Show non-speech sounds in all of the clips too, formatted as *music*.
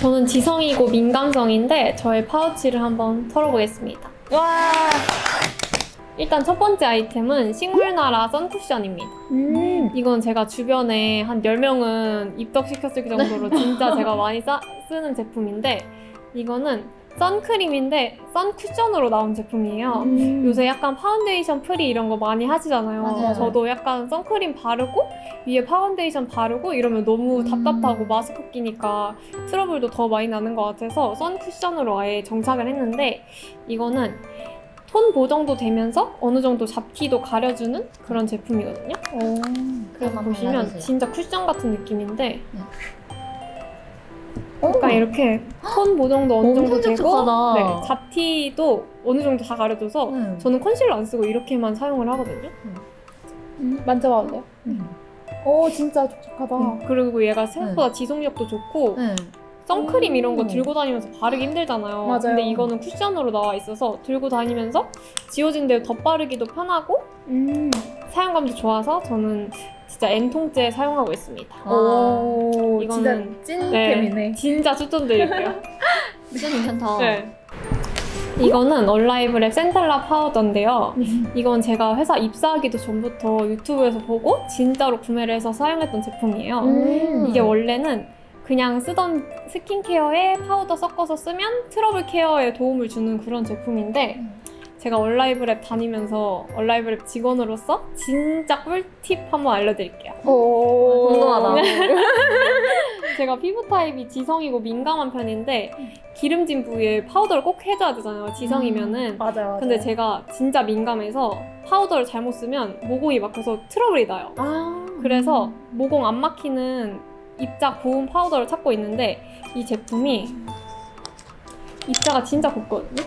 저는 지성이고 민감성인데 저의 파우치를 한번 털어보겠습니다. 와. 일단 첫 번째 아이템은 식물나라 선쿠션입니다. 음. 이건 제가 주변에 한 10명은 입덕시켰을 정도로 진짜 제가 많이 싸- 쓰는 제품인데 이거는 선크림인데 선쿠션으로 나온 제품이에요. 음. 요새 약간 파운데이션 프리 이런 거 많이 하시잖아요. 맞아요. 저도 약간 선크림 바르고 위에 파운데이션 바르고 이러면 너무 음. 답답하고 마스크 끼니까 트러블도 더 많이 나는 것 같아서 선쿠션으로 아예 정착을 했는데 이거는 톤 보정도 되면서 어느 정도 잡티도 가려주는 그런 제품이거든요. 오. 그래서 한번 보시면 발라주세요. 진짜 쿠션 같은 느낌인데 네. 약간 이렇게 톤 보정도 어느 정도 엄청 되고 촉촉하다. 네, 잡티도 어느 정도 다 가려줘서 음. 저는 컨실러 안 쓰고 이렇게만 사용을 하거든요. 음. 만져봐도 돼요? 음. 오, 진짜 촉촉하다. 그리고 얘가 생각보다 지속력도 좋고 네. 선크림 이런 거 음. 들고 다니면서 바르기 힘들잖아요. 맞아요. 근데 이거는 쿠션으로 나와 있어서 들고 다니면서 지워진 대로 덧바르기도 편하고 음. 사용감도 좋아서 저는 진짜 N통째 사용하고 있습니다. 와. 오, 이거는- 진짜 찐템이네. 진짜 추천드릴게요. *laughs* 진짜 괜찮다. 네. 이거는 얼라이브랩 센텔라 파우더인데요. 음. 이건 제가 회사 입사하기도 전부터 유튜브에서 보고 진짜로 구매를 해서 사용했던 제품이에요. 음. 이게 원래는 그냥 쓰던 스킨케어에 파우더 섞어서 쓰면 트러블 케어에 도움을 주는 그런 제품인데 음. 제가 얼라이브랩 다니면서 얼라이브랩 직원으로서 진짜 꿀팁 한번 알려드릴게요. 오. 궁금하다. *laughs* 제가 피부 타입이 지성이고 민감한 편인데 기름진 부위에 파우더를 꼭 해줘야 되잖아요. 지성이면은. 맞아요, 맞아요. 근데 제가 진짜 민감해서 파우더를 잘못 쓰면 모공이 막혀서 트러블이 나요. 아. 그래서 모공 안 막히는 입자 고운 파우더를 찾고 있는데 이 제품이 입자가 진짜 곱거든요.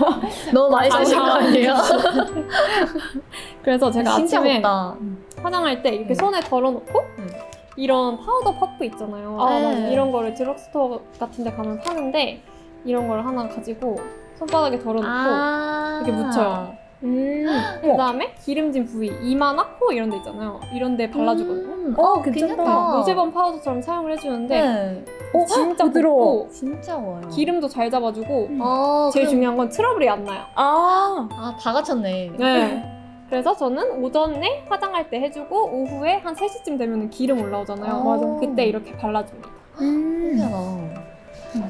*laughs* 너무 많이 아니, 쓰신 거 아니에요? *laughs* 그래서 제가 진짜 아침에 없다. 화장할 때 이렇게 음. 손에 덜어놓고 음. 이런 파우더 퍼프 있잖아요. 아, 네. 이런 거를 드럭스토어 같은 데 가면 파는데 이런 걸 하나 가지고 손바닥에 덜어놓고 아. 이렇게 묻혀요. 음. 그 다음에 기름진 부위, 이마나 코 이런 데 있잖아요. 이런 데 발라주거든요. 음. 어, 괜찮다. 노세범 파우더처럼 사용을 해주는데 네. 어, 진짜 부드러워. 진짜 와요. 기름도 잘 잡아주고 음. 아, 제일 그럼- 중요한 건 트러블이 안 나요. 아. 아, 다 갖췄네. 네. 그래서 저는 오전에 화장할 때 해주고 오후에 한 3시쯤 되면 기름 올라오잖아요. 아, 맞아. 그때 이렇게 발라줍니다. 음. 신기하다.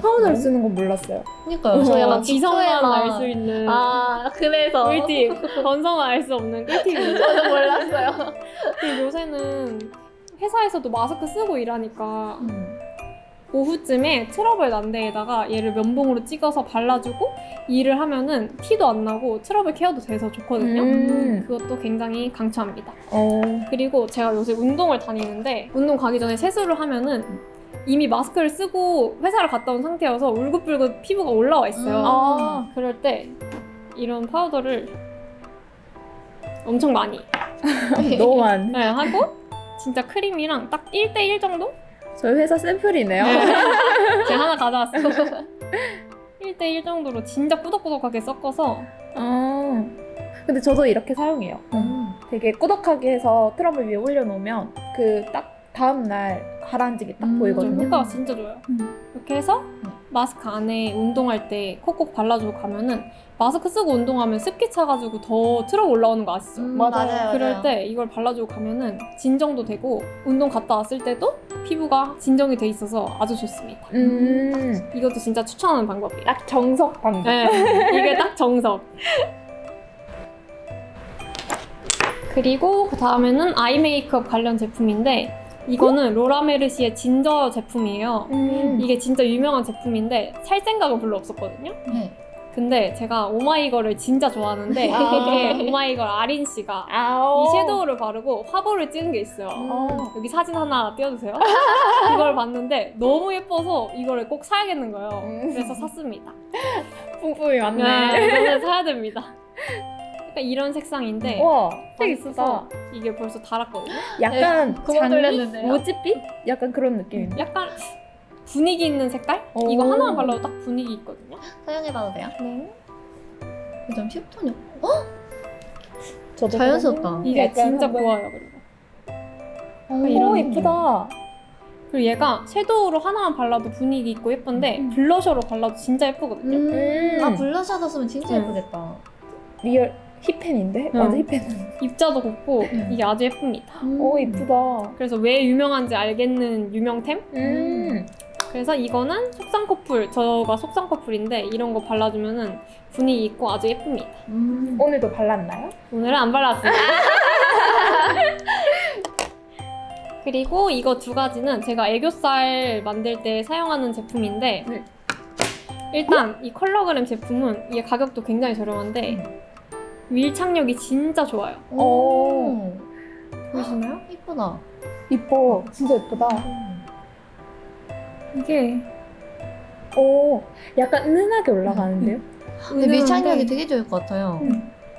파우더를 쓰는 건 몰랐어요. 그니까요. 저 약간 지성만 빅토에만- 알 수 있는 아, 그래서. 꿀팁. 건성은 알수 없는 꿀팁입니다. *laughs* 저도 몰랐어요. 그리고 요새는 회사에서도 마스크 쓰고 일하니까 음. 오후쯤에 트러블 난 데에다가 얘를 면봉으로 찍어서 발라주고 일을 하면은 티도 안 나고 트러블 케어도 돼서 좋거든요. 음. 그것도 굉장히 강추합니다. 어. 그리고 제가 요새 운동을 다니는데 운동 가기 전에 세수를 하면은 이미 마스크를 쓰고 회사를 갔다 온 상태여서 울긋불긋 피부가 올라와 있어요. 음. 아. 그럴 때 이런 파우더를 엄청 많이 *laughs* 너무 많. 네, 하고 진짜 크림이랑 딱 1대1 정도? 저희 회사 샘플이네요. *laughs* 제가 하나 가져왔어요. *laughs* 1대1 정도로 진짜 꾸덕꾸덕하게 섞어서 아. 근데 저도 이렇게 사용해요. 음. 되게 꾸덕하게 해서 트러블 위에 올려놓으면 그 딱 다음 날 가라앉기 딱 음, 보이거든요. 효과가 진짜 좋아요. 음. 이렇게 해서 네. 마스크 안에 운동할 때 콕콕 발라주고 가면은 마스크 쓰고 운동하면 습기 차가지고 더 틀어 올라오는 거 아시죠? 음, 맞아요. 맞아요. 그럴 맞아요. 때 이걸 발라주고 가면은 진정도 되고 운동 갔다 왔을 때도 피부가 진정이 돼 있어서 아주 좋습니다. 음. 이것도 진짜 추천하는 방법이에요. 딱 정석 방법. 네, 이게 딱 정석. 그리고 그 다음에는 아이 메이크업 관련 제품인데 이거는 로라 메르시의 진저 제품이에요. 음. 이게 진짜 유명한 제품인데 살 생각은 별로 없었거든요. 네. 근데 제가 오마이걸을 진짜 좋아하는데 아. 이게 오마이걸 아린 씨가 아오. 이 섀도우를 바르고 화보를 찍은 게 있어요. 어. 여기 사진 하나 띄워주세요. 이걸 봤는데 너무 예뻐서 이거를 꼭 사야겠는 거예요. 음. 그래서 샀습니다. *laughs* 뿜뿜이 네, 많네. 이거는 사야 됩니다. 그러니까 이런 색상인데 와, 색 있어서 있어. 이게 벌써 달았거든요. 약간 네, 장미? 모찌빛? 약간 그런 느낌인데. 약간 분위기 있는 색깔? 오. 이거 하나만 발라도 딱 분위기 있거든요. 사용해봐도 돼요? 네. 좀 힙톤이 저도 자연스럽다. 이게 약간 진짜 한번- 고와요. 그리고 오, 이런 이쁘다. 그리고 얘가 섀도우로 하나만 발라도 분위기 있고 예쁜데 음. 블러셔로 발라도 진짜 예쁘거든요. 음. 음. 아 블러셔 줬으면 진짜 음. 예쁘겠다. 리얼 힙펜인데? 응. 완전 힙펜. 입자도 곱고 음. 이게 아주 예쁩니다. 오 이쁘다. 그래서 왜 유명한지 알겠는 유명템? 음. 그래서 이거는 속상 커플, 저가 속상 커플인데 이런 거 발라주면은 분위기 있고 아주 예쁩니다. 음. 오늘도 발랐나요? 오늘은 안 발랐어요. *laughs* 그리고 이거 두 가지는 제가 애교살 만들 때 사용하는 제품인데 네. 일단 이 컬러그램 제품은 이게 가격도 굉장히 저렴한데 밀착력이 진짜 좋아요. 오. 보이시나요? 이쁘다. 이뻐. 진짜 이쁘다. 이게 오, 약간 은은하게 올라가는데요? 근데 밀착력이 되게 좋을 것 같아요.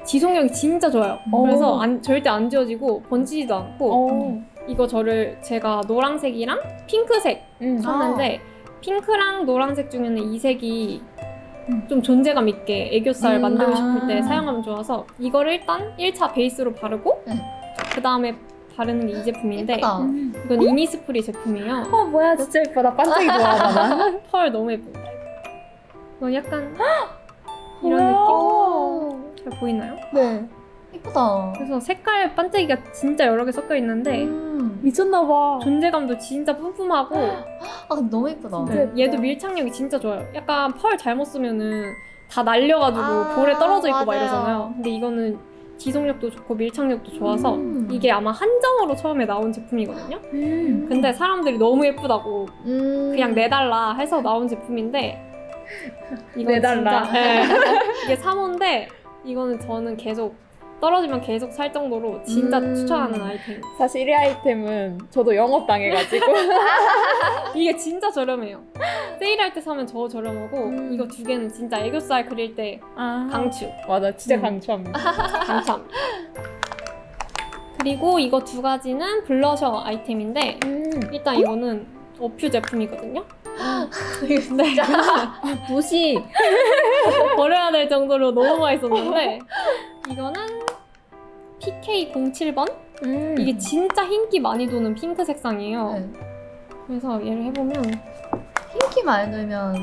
지속력이 진짜 좋아요. 어. 그래서 안- 절대 안 지워지고 번지지도 않고 오. 이거 저를 제가 노란색이랑 핑크색 음. 샀는데 핑크랑 노란색 중에는 이 색이 음. 좀 존재감 있게 애교살 음, 만들고 아. 싶을 때 사용하면 좋아서 이거를 일단 1차 베이스로 바르고 네. 그 다음에 바르는 게 이 제품인데 예쁘다. 음. 이건 이니스프리 제품이에요. 어, 뭐야, 진짜 이쁘다. 반짝이 *laughs* 좋아하다, 나. 펄 너무 예쁩니다. 이건 약간 *gasps* 이런. 느낌? 오. 잘 보이나요? 네. 이쁘다. 그래서 색깔 반짝이가 진짜 여러 개 섞여 있는데 음. 미쳤나봐. 존재감도 진짜 뿜뿜하고 아 근데 너무 이쁘다. 진짜 네, 예쁘다. 얘도 밀착력이 진짜 좋아요. 약간 펄 잘못 쓰면은 다 날려가지고 아, 볼에 떨어져 있고 막 맞아요. 이러잖아요. 근데 이거는 지속력도 좋고 밀착력도 좋아서 음. 이게 아마 한정으로 처음에 나온 제품이거든요. 음. 근데 사람들이 너무 예쁘다고 음. 그냥 내달라 해서 나온 제품인데 이건 내달라. 진짜 네. *laughs* 이게 3호인데 이거는 저는 계속 떨어지면 계속 살 정도로 진짜 음. 추천하는 아이템. 사실 1위 아이템은 저도 영업 당해가지고. *laughs* 이게 진짜 저렴해요. 세일할 때 사면 저 저렴하고 음. 이거 두 개는 진짜 애교살 그릴 때 아. 강추. 맞아, 진짜 음. 강추합니다. 감사합니다. *laughs* 그리고 이거 두 가지는 블러셔 아이템인데 음. 일단 이거는 어퓨 제품이거든요. *gasps* 근데 *laughs* 붓이. 버려야 될 정도로 너무 맛있었는데 이거는 PK07번? 음. 이게 진짜 흰기 많이 도는 핑크 색상이에요. 네. 그래서 얘를 해보면 핑키 많이 넣으면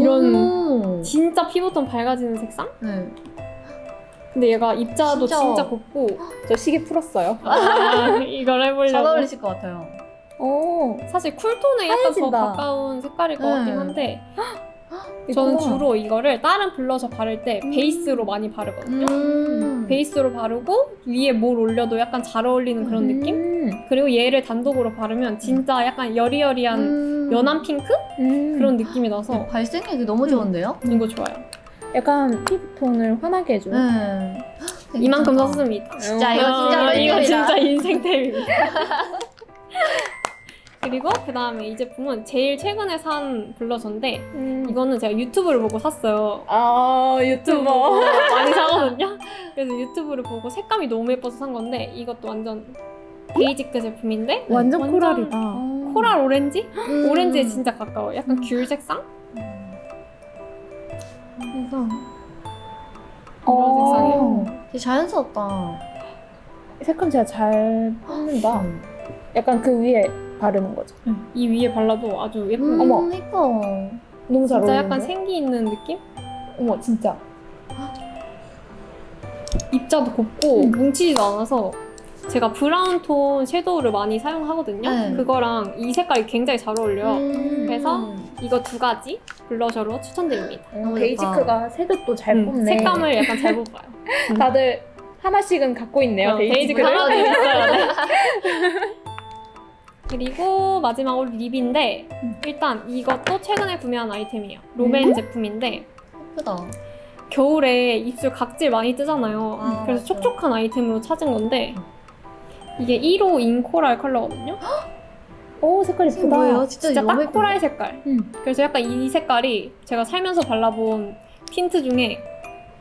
이런- 오. 진짜 피부톤 밝아지는 색상? 네. 근데 얘가 입자도 진짜. 진짜, 곱고 저 시계 풀었어요. 아, *laughs* 이걸 해보려고 잘 어울리실 것 같아요. 오. 사실 쿨톤에 약간 더 하얘진다. 가까운 색깔일 것 네. 같긴 한데 *laughs* 저는. 주로 이거를 다른 블러셔 바를 때 음. 베이스로 많이 바르거든요. 음. 베이스로 바르고 위에 뭘 올려도 약간 잘 어울리는 그런 느낌? 음. 그리고 얘를 단독으로 바르면 진짜 약간 여리여리한 음. 연한 핑크? 음. 그런 느낌이 나서 발색력이 너무 좋은데요? 이거 좋아요. 약간 피부톤을 환하게 해줘. 네. 이만큼. 썼습니다. 진짜 이거 진짜 어, 이거. 진짜 인생 템입니다. *laughs* 그리고 그 다음에 이 제품은 제일 최근에 산 블러셔인데 음. 이거는 제가 유튜브를 보고 샀어요. 아, 유튜버. *laughs* 많이 사거든요. 그래서 유튜브를 보고 색감이 너무 예뻐서 산 건데 이것도 완전 베이지크 제품인데 완전 완전- 코랄이다. 어. 코랄 오렌지? 음. 오렌지에 진짜 가까워. 요 약간 음. 귤 색상? 그래서 어. 색상이에요. 되게 자연스럽다. 색감 진짜 잘 뽑는다. 음. 약간 그 위에 바르는 거죠. 이 위에 발라도 아주 예쁜 음, 거. 어머. 이뻐. 너무 잘 진짜 어울리는데? 약간 생기 있는 느낌? 어머, 진짜. 입자도 곱고 음. 뭉치지도 않아서 제가 브라운 톤 섀도우를 많이 사용하거든요. 네. 그거랑 이 색깔이 굉장히 잘 어울려요. 음. 그래서 이거 두 가지 블러셔로 추천드립니다. 너무 베이지크가 색을 또 잘 음, 뽑네. 색감을 약간 잘 뽑아요. *laughs* 다들 하나씩은 갖고 있네요, 어, 베이지크를. 하나도 있어요. *laughs* 네. 그리고 마지막으로 립인데 음. 일단 이것도 최근에 구매한 아이템이에요. 로맨 음? 제품인데 예쁘다. 겨울에 입술 각질 많이 뜨잖아요. 아, 그래서 맞아. 촉촉한 아이템으로 찾은 건데 이게 1호 인코랄 컬러거든요. *gasps* 오, 색깔 예쁘다. 뭐예요? 진짜, 진짜 딱? 코랄 색깔. 음. 그래서 약간 이 색깔이 제가 살면서 발라본 틴트 중에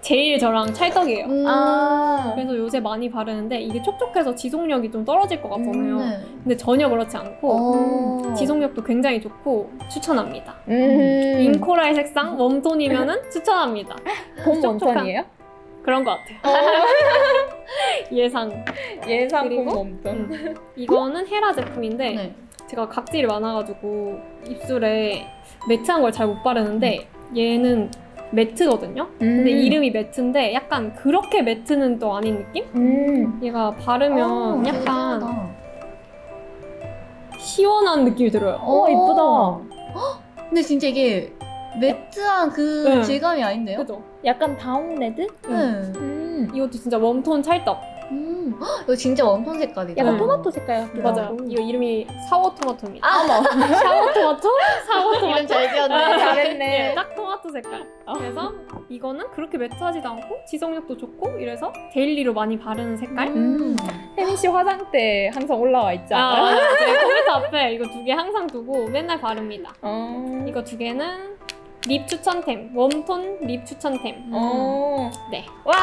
제일 저랑 찰떡이에요. 음. 아. 그래서 요새 많이 바르는데 이게 촉촉해서 지속력이 좀 떨어질 것 같잖아요. 네. 근데 전혀 그렇지 않고 어. 지속력도 굉장히 좋고 추천합니다. 음. 인코랄 색상 웜톤이면은 추천합니다. 봄 원턴이에요? 그런 것 같아요. *laughs* 예상. 예상 그리고? 봄 웜톤. 음. 이거는 헤라 제품인데 네. 제가 각질이 많아가지고 입술에 매트한 걸 잘 못 바르는데 얘는 매트거든요. 근데 이름이 매트인데 약간 그렇게 매트는 또 아닌 느낌? 음. 얘가 바르면 어, 되게 약간. 시원한 느낌이 들어요. 어 이쁘다. 근데 진짜 이게 매트한 그 네. 질감이 아닌데요? 그죠? 약간 다운 레드? 네. 음. 이것도 진짜 웜톤 찰떡. 음. 헉, 이거 진짜 웜톤 색깔이다. 약간 네. 토마토 색깔 같기도 맞아요. 하고. 이거 이름이 사워 토마토입니다. 아, *laughs* 샤워 토마토? 사워 토마토. 이름 잘 지었네. 아, 잘했네. 예, 딱 토마토 색깔. 그래서 이거는 그렇게 매트하지도 않고 지속력도 좋고 이래서 데일리로 많이 바르는 색깔. 음. 혜민 씨 화장대 항상 올라와 있지 아, 않아요? 맞아요. 제 컴퓨터 앞에 이거 두 개 항상 두고 맨날 바릅니다. 어. 이거 두 개는 립 추천템, 웜톤 립 추천템. 어. 네. 와.